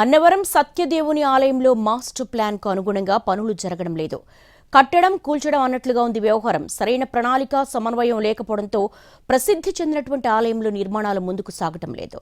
అన్నవరం సత్యదేవుని ఆలయంలో మాస్టర్ ప్లాన్కు అనుగుణంగా పనులు జరగడం లేదు. కట్టడం కూల్చడం అన్నట్లుగా ఉంది వ్యవహారం. సరైన ప్రణాళిక సమన్వయం లేకపోవడంతో ప్రసిద్ధి చెందినటువంటి ఆలయంలో నిర్మాణాలు ముందుకు సాగటం లేదు.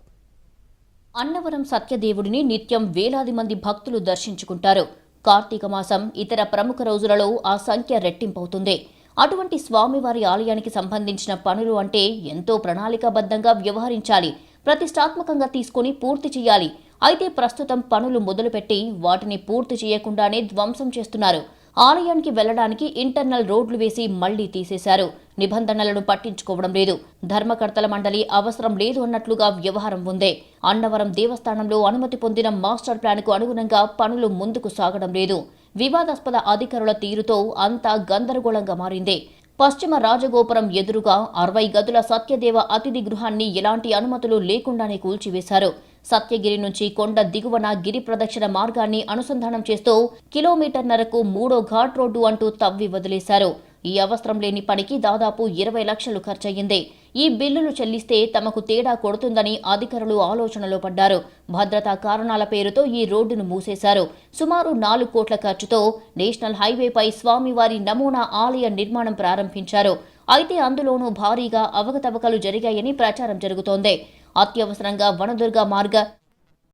అన్నవరం సత్యదేవుడిని నిత్యం వేలాది మంది భక్తులు దర్శించుకుంటారు. కార్తీక మాసం ఇతర ప్రముఖ రోజులలో ఆ సంఖ్య రెట్టింపవుతుంది. అటువంటి స్వామివారి ఆలయానికి సంబంధించిన పనులు అంటే ఎంతో ప్రణాళికాబద్ధంగా వ్యవహరించాలి. ప్రతిష్టాత్మకంగా తీసుకొని పూర్తి చేయాలి. అయితే ప్రస్తుతం పనులు మొదలుపెట్టి వాటిని పూర్తి చేయకుండానే ధ్వంసం చేస్తున్నారు. ఆలయానికి వెళ్ళడానికి ఇంటర్నల్ రోడ్లు వేసి మళ్ళీ తీసేశారు. నిబంధనలను పట్టించుకోవడం లేదు. ధర్మకర్తల మండలి అవసరం లేదు అన్నట్లుగా వ్యవహారం ఉందే. అన్నవరం దేవస్థానంలో అనుమతి పొందిన మాస్టర్ ప్లాన్కు అనుగుణంగా పనులు ముందుకు సాగడం లేదు. వివాదాస్పద అధికారుల తీరుతో అంతా గందరగోళంగా మారింది. పశ్చిమ రాజగోపురం ఎదురుగా అరవై గదుల సత్యదేవ అతిథి గృహాన్ని ఎలాంటి అనుమతులు లేకుండానే కూల్చివేశారు. సత్యగిరి నుంచి కొండ దిగువన గిరి ప్రదక్షిణ మార్గాన్ని అనుసంధానం చేస్తూ కిలోమీటర్నరకు మూడో ఘాట్ రోడ్డు అంటూ తవ్వి వదిలేశారు. ఈ అవసరం లేని పనికి దాదాపు ఇరవై లక్షలు ఖర్చయింది ఈ బిల్లులు చెల్లిస్తే తమకు తేడా కొడుతుందని అధికారులు ఆలోచనలో పడ్డారు. భద్రతా కారణాల పేరుతో ఈ రోడ్డును మూసేశారు. సుమారు నాలుగు కోట్ల ఖర్చుతో నేషనల్ హైవేపై స్వామివారి నమూనా ఆలయ నిర్మాణం ప్రారంభించారు. అయితే అందులోనూ భారీగా అవకతవకలు జరిగాయని ప్రచారం జరుగుతోంది. అత్యవసరంగా వనదుర్గ మార్గ